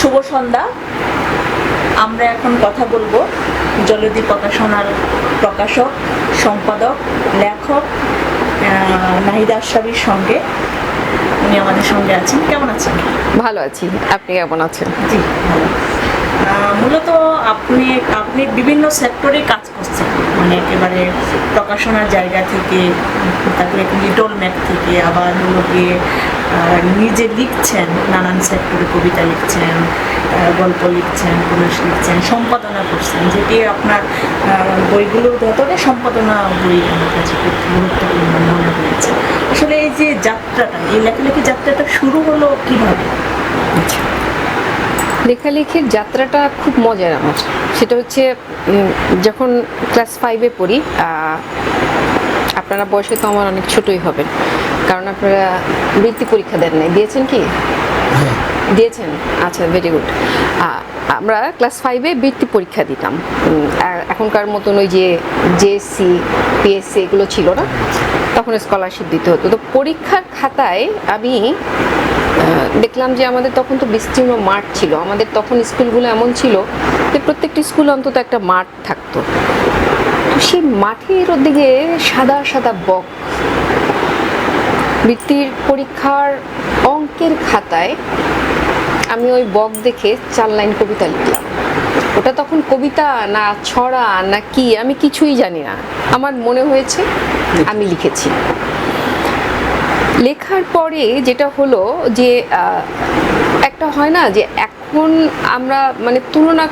শুভ সন্ধ্যা। আমরা এখন কথা বলব জলদি প্রকাশনার প্রকাশক সম্পাদক লেখক নাহিদা আশরাফির সঙ্গে। উনি আমাদের সঙ্গে আছেন। কেমন আছেন? ভালো আছি। আপনি কেমন আছেন? জি ভালো। মূলত আপনি আপনি বিভিন্ন সেক্টরে কাজ মানে একেবারে প্রকাশনার জায়গা থেকে, তারপরে লিটল ম্যাপ থেকে আবার হলো গিয়ে নিজে লিখছেন, নানান সেক্টরে কবিতা লিখছেন গল্প লিখছেন উপন্যাস লিখছেন, সম্পাদনা করছেন, যেটি আপনার বইগুলোর ভেতরে সম্পাদনা বই আমার কাছে খুব গুরুত্বপূর্ণ মনে হয়েছে। আসলে এই যে যাত্রাটা, এই লেখালেখি যাত্রাটা শুরু হলো কীভাবে? লেখালেখির যাত্রাটা খুব মজার আমার। সেটা হচ্ছে যখন ক্লাস ফাইভে পড়ি আপনারা বয়সে তো আমার অনেক ছোটই হবেন কারণ আপনারা বৃত্তি পরীক্ষা দেন নাই। দিয়েছেন কি? দিয়েছেন? আচ্ছা ভেরি গুড আমরা ক্লাস ফাইভে বৃত্তি পরীক্ষা দিতাম। এখনকার মতন ওই যে জেএসসি পিএসসি এগুলো ছিল না? তখন স্কলারশিপ দিতে হতো। তো পরীক্ষার খাতায় আমি দেখলাম যে আমাদের তখন তো বিস্তীর্ণ মাঠ ছিল। আমাদের তখন স্কুলগুলো এমন ছিল যে প্রত্যেকটি স্কুল অন্তত একটা মাঠ থাকতো। তো সেই মাঠের দিকে সাদা সাদা বক। বৃত্তির পরীক্ষার অঙ্কের খাতায় আমি ওই বক দেখে চার লাইন কবিতা লিখলাম। ওটা তখন কবিতা না ছড়া, না কি, আমি কিছুই জানি না। আমার মনে হয়েছে আমি লিখেছি। লেখার পরে যেটা হলো যে একটা হয় না যে এখন আমরা মানে তুলনা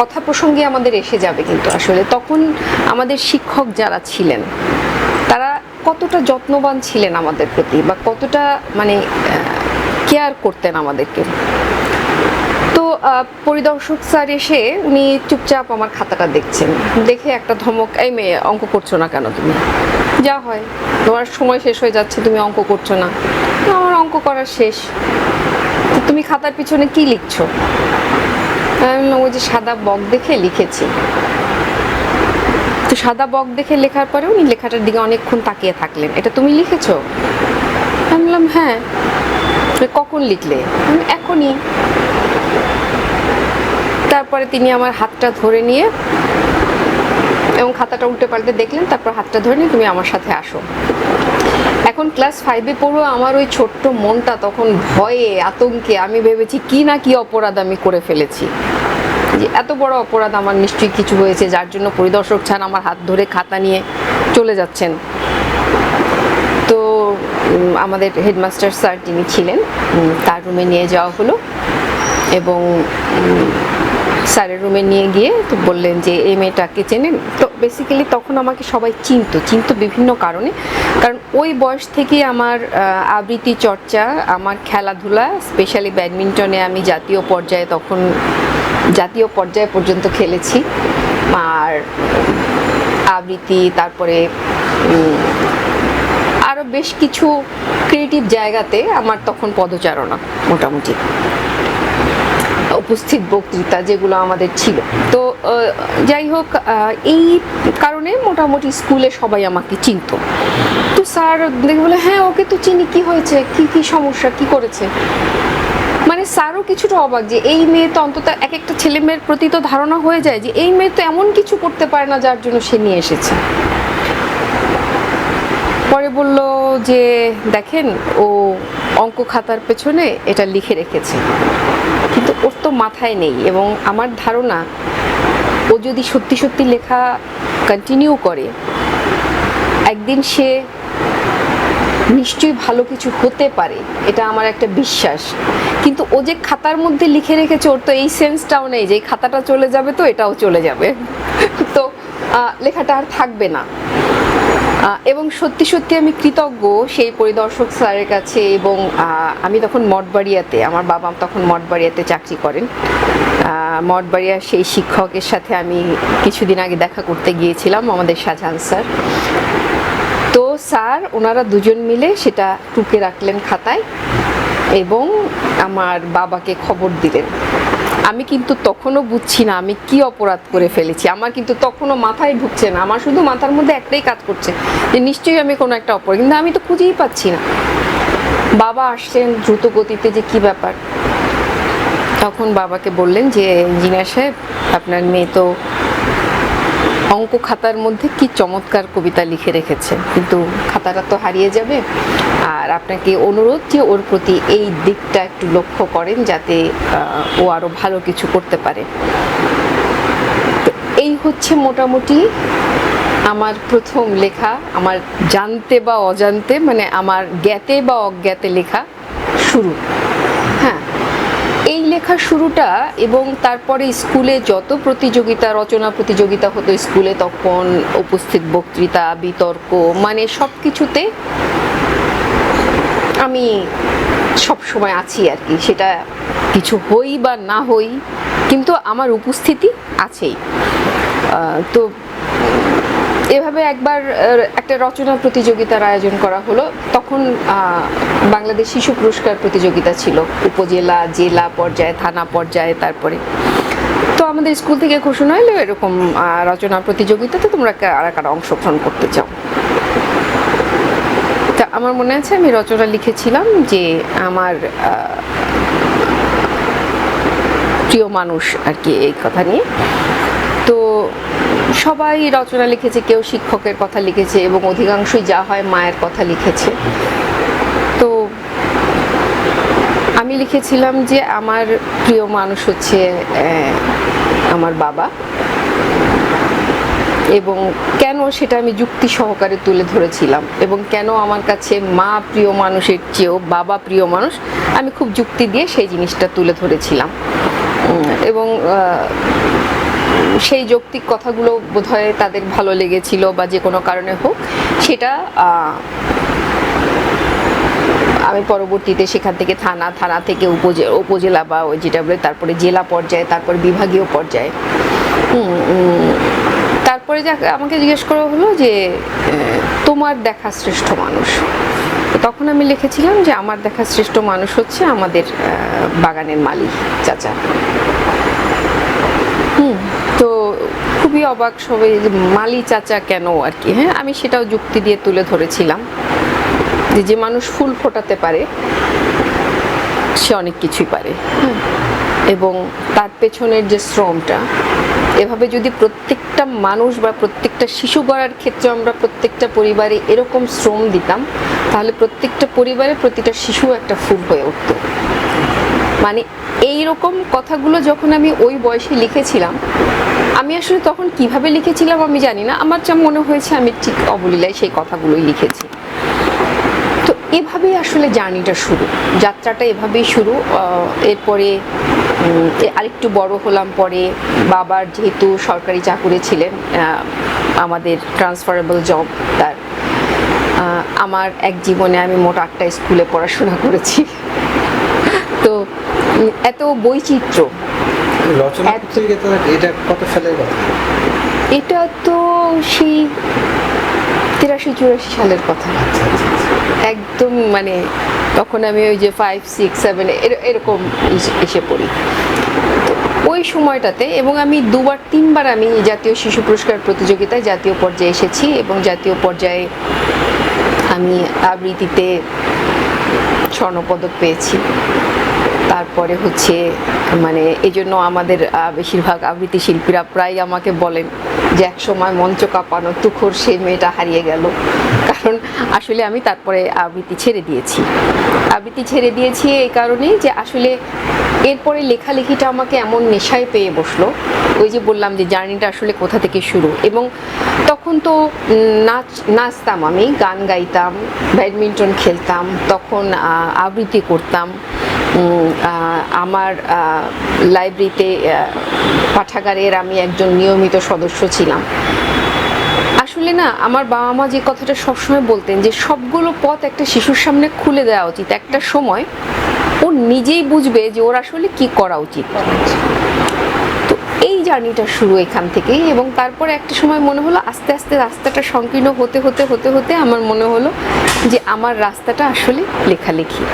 কথা প্রসঙ্গে আমাদের এসে যাবে কিন্তু আসলে। তখন আমাদের শিক্ষক যারা ছিলেন, তারা কতটা যত্নবান ছিলেন আমাদের প্রতি বা কতটা মানে কেয়ার করতেন আমাদেরকে? তো পরিদর্শক স্যার এসে উনি চুপচাপ আমার খাতাটা দেখছেন। দেখে একটা ধমক, এই মেয়ে, অঙ্ক করছ না কেন তুমি? যা হয়, তোমার সময় শেষ হয়ে যাচ্ছে, তুমি অঙ্ক করছ না। আমার অঙ্ক করা শেষ। তুমি খাতার পিছনে কি লিখছো? ওই যে সাদা বক দেখে লিখেছি। তো সাদা বক দেখে লেখার পরে উনি লেখাটার দিকে অনেকক্ষণ তাকিয়ে থাকলেন। এটা তুমি লিখেছো? আমি বললাম হ্যাঁ। "তো কখন লিখলে? এখনই। তারপরে তিনি আমার হাতটা ধরে নিয়ে এবং খাতাটা উল্টে পাল্টে দেখলেন, তারপর হাতটা ধরে নিয়ে তুমি আমার সাথে আসো। এখন ক্লাস ফাইভে পড়ো আমার ওই ছোট্ট মনটা তখন ভয়ে, আতঙ্কে, আমি ভেবেছি কি না কি অপরাধ আমি করে ফেলেছি। যে এত বড় অপরাধ আমার নিশ্চয়ই কিছু হয়েছে, যার জন্য পরিদর্শক ছাড় আমার হাত ধরে খাতা নিয়ে চলে যাচ্ছেন। তো আমাদের হেডমাস্টার স্যার যিনি ছিলেন তার রুমে নিয়ে যাওয়া হলো এবং স্যারের রুমে নিয়ে গিয়ে তো বললেন যে, এই মেয়েটাকে চেনেন? তো বেসিক্যালি তখন আমাকে সবাই চিনত, চিনতো বিভিন্ন কারণে। কারণ ওই বয়স থেকে আমার আবৃত্তি চর্চা, আমার খেলাধুলা স্পেশালি ব্যাডমিন্টনে আমি জাতীয় পর্যায়ে তখন, জাতীয় পর্যায়ে পর্যন্ত খেলেছি। আর আবৃত্তি, তারপরে আরও বেশ কিছু ক্রিয়েটিভ জায়গাতে আমার তখন পদচারণা মোটামুটি। উপস্থিত বক্তৃতা যেগুলো আমাদের ছিল। তো যাই হোক এই কারণে মোটামুটি স্কুলে সবাই আমাকে চিনতো। তো স্যার দেখে বলে হ্যাঁ ওকে তো চিনি, কি হয়েছে? কি কি সমস্যা? কি করেছে? মানে স্যারও কিছুটা অবাক যে এই মেয়ে তো অন্তত এক একটা ছেলে মেয়ের প্রতি তো ধারণা হয়ে যায় যে এই মেয়ে তো এমন কিছু করতে পারে না যার জন্য সে নিয়ে এসেছে। পরে বলল যে, দেখেন, ও অঙ্ক খাতার পেছনে এটা লিখে রেখেছে। কিন্তু ওর তো মাথায় নেই এবং আমার ধারণা ও যদি সত্যি সত্যি লেখা কন্টিনিউ করে, একদিন সে নিশ্চয়ই ভালো কিছু হতে পারে, এটা আমার একটা বিশ্বাস। কিন্তু ও যে খাতার মধ্যে লিখে রেখেছে, ওর তো এই সেন্সটাও নেই যে খাতাটা চলে যাবে তো এটাও চলে যাবে। তো লেখাটা আর থাকবে না। এবং সত্যি সত্যি আমি কৃতজ্ঞ সেই পরিদর্শক স্যারের কাছে এবং আমি তখন মঠবাড়িয়াতে, আমার বাবা তখন মঠবাড়িয়াতে চাকরি করেন। মঠবাড়িয়ার সেই শিক্ষকের সাথে আমি কিছুদিন আগে দেখা করতে গিয়েছিলাম, আমাদের শাহজাহান স্যার। তো স্যার, ওনারা দুজন মিলে সেটা টুকে রাখলেন খাতায় এবং আমার বাবাকে খবর দিলেন। আমি কিন্তু তখনও বুঝছি না আমি কি অপরাধ করে ফেলেছি। আমার কিন্তু তখনও মাথায় ঢুকছে না। আমার শুধু মাথার মধ্যে একটাই কাজ করছে যে নিশ্চয়ই আমি কোনো একটা অপরাধ। কিন্তু আমি তো খুঁজেই পাচ্ছি না। বাবা আসছেন দ্রুত গতিতে যে কি ব্যাপার। তখন বাবাকে বললেন যে, ইঞ্জিনিয়ার সাহেব, আপনার মেয়ে তো অঙ্ক খাতার মধ্যে কি চমৎকার কবিতা লিখে রেখেছে। কিন্তু খাতাটা তো হারিয়ে যাবে। আর আপনাকে অনুরোধ যে ওর প্রতি এই দিকটা একটু লক্ষ্য করেন যাতে ও আরও ভালো কিছু করতে পারে। এই হচ্ছে মোটামুটি আমার প্রথম লেখা, আমার জানতে বা অজান্তে মানে আমার জ্ঞাতে বা অজ্ঞাতে লেখা শুরু। হ্যাঁ এই লেখা শুরুটা এবং তারপরে স্কুলে যত প্রতিযোগিতা, রচনা প্রতিযোগিতা হতো স্কুলে তখন উপস্থিত বক্তৃতা, বিতর্ক মানে সব কিছুতে আমি সব সময় আছি আর কি। সেটা কিছু হই বা না হই, কিন্তু আমার উপস্থিতি আছেই। তো এভাবে একবার একটা রচনা প্রতিযোগিতার আয়োজন করা হলো। তখন বাংলাদেশ শিশু পুরস্কার প্রতিযোগিতা ছিল। উপজেলা, জেলা পর্যায়ে, থানা পর্যায়ে, তারপরে। তো আমাদের স্কুল থেকে ঘোষণা হলো এরকম রচনা প্রতিযোগিতাতে তোমরা কারা কারা অংশগ্রহণ করতে চাও। তা আমার মনে আছে, আমি রচনা লিখেছিলাম যে আমার প্রিয় মানুষ আর কি এই কথা নিয়ে। তো সবাই রচনা লিখেছে, কেউ শিক্ষকের কথা লিখেছে এবং অধিকাংশই যা হয় মায়ের কথা লিখেছে। তো আমি লিখেছিলাম যে আমার প্রিয় মানুষ হচ্ছে আমার বাবা। এবং কেন সেটা আমি যুক্তি সহকারে তুলে ধরেছিলাম এবং কেন আমার কাছে মা প্রিয় মানুষের চেয়েও বাবা প্রিয় মানুষ, আমি খুব যুক্তি দিয়ে সেই জিনিসটা তুলে ধরেছিলাম। এবং সেই যৌক্তিক কথাগুলো বোধহয় তাদের ভালো লেগেছিল বা যে কোনো কারণে হোক, সেটা আমি পরবর্তীতে সেখান থেকে থানা থানা থেকে উপজেলা উপজেলা বা ওই যেটা বলে তারপরে জেলা পর্যায়ে, তারপর বিভাগীয় পর্যায়ে। তারপরে যা আমাকে জিজ্ঞেস করা হলো যে তোমার দেখা শ্রেষ্ঠ মানুষ। তখন আমি লিখেছিলাম যে, আমার দেখা শ্রেষ্ঠ মানুষ হচ্ছে আমাদের বাগানের মালিক, চাচা। অবাক সবাই মালি চাচা কেন? আর কি। হ্যাঁ আমি সেটাও যুক্তি দিয়ে তুলে ধরেছিলাম যে যে মানুষ ফুল ফোটাতে পারে, সে অনেক কিছুই পারে। এবং তার পেছনের যে শ্রমটা, এভাবে যদি প্রত্যেকটা মানুষ বা প্রত্যেকটা শিশু গড়ার ক্ষেত্রে আমরা প্রত্যেকটা পরিবারে এরকম শ্রম দিতাম, তাহলে প্রত্যেকটা পরিবারে প্রতিটা শিশু একটা ফুল হয়ে উঠতো। মানে এই রকম কথাগুলো যখন আমি ওই বয়সে লিখেছিলাম, আমি আসলে তখন কীভাবে লিখেছিলাম আমি জানি না। আমার যা মনে হয়েছে আমি ঠিক অবলীলায় সেই কথাগুলোই লিখেছি। তো এভাবেই আসলে জার্নিটা শুরু। যাত্রাটা এভাবেই শুরু। এরপরে আরেকটু বড় হলাম পরে। বাবার যেহেতু সরকারি চাকুরে ছিলেন আমাদের ট্রান্সফারেবল জব তার। আমার এক জীবনে আমি মোট আটটা স্কুলে পড়াশোনা করেছি। এত বৈচিত্র্য। রচনা এটা কত সালের কথা? এটা তো সেই তিরাশি চুরাশি সালের কথা। আচ্ছা আচ্ছা আচ্ছা। একদম মানে তখন আমি ওই যে ফাইভ সিক্স সেভেন এরকম এসে- পড়ি। ওই সময়টাতে এবং আমি দুবার তিনবার আমি জাতীয় শিশু পুরস্কার প্রতিযোগিতায় জাতীয় পর্যায়ে এসেছি এবং জাতীয় পর্যায়ে আমি আবৃত্তিতে স্বর্ণপদক পেয়েছি। তারপরে হচ্ছে মানে এই জন্য আমাদের বেশিরভাগ আবৃত্তি শিল্পীরা প্রায় আমাকে বলেন যে এক সময় মঞ্চ কাঁপানো তুখোর সেই মেয়েটা হারিয়ে গেল। কারণ আসলে আমি তারপরে আবৃত্তি ছেড়ে দিয়েছি। আবৃত্তি ছেড়ে দিয়েছি এই কারণেই যে আসলে এরপরে লেখালেখিটা আমাকে এমন নেশায় পেয়ে বসল। ওই যে বললাম যে জার্নিটা আসলে কোথা থেকে শুরু? এবং তখন তো নাচ, নাচতাম আমি, গান গাইতাম, ব্যাডমিন্টন খেলতাম, তখন আবৃত্তি করতাম। আমার লাইব্রেরিতে পাঠাগারের আমি একজন নিয়মিত সদস্য ছিলাম। আসলে না, আমার বাবা মা যে কথাটা সবসময় বলতেন যে, সবগুলো পথ একটা শিশুর সামনে খুলে দেওয়া উচিত। একটা সময় ও নিজেই বুঝবে যে, ওর আসলে কি করা উচিত। তো এই জার্নিটা শুরু এখান থেকেই এবং তারপরে একটা সময় মনে হলো আস্তে আস্তে রাস্তাটা সংকীর্ণ হতে হতে হতে হতে আমার মনে হলো যে, আমার রাস্তাটা আসলে লেখালেখি।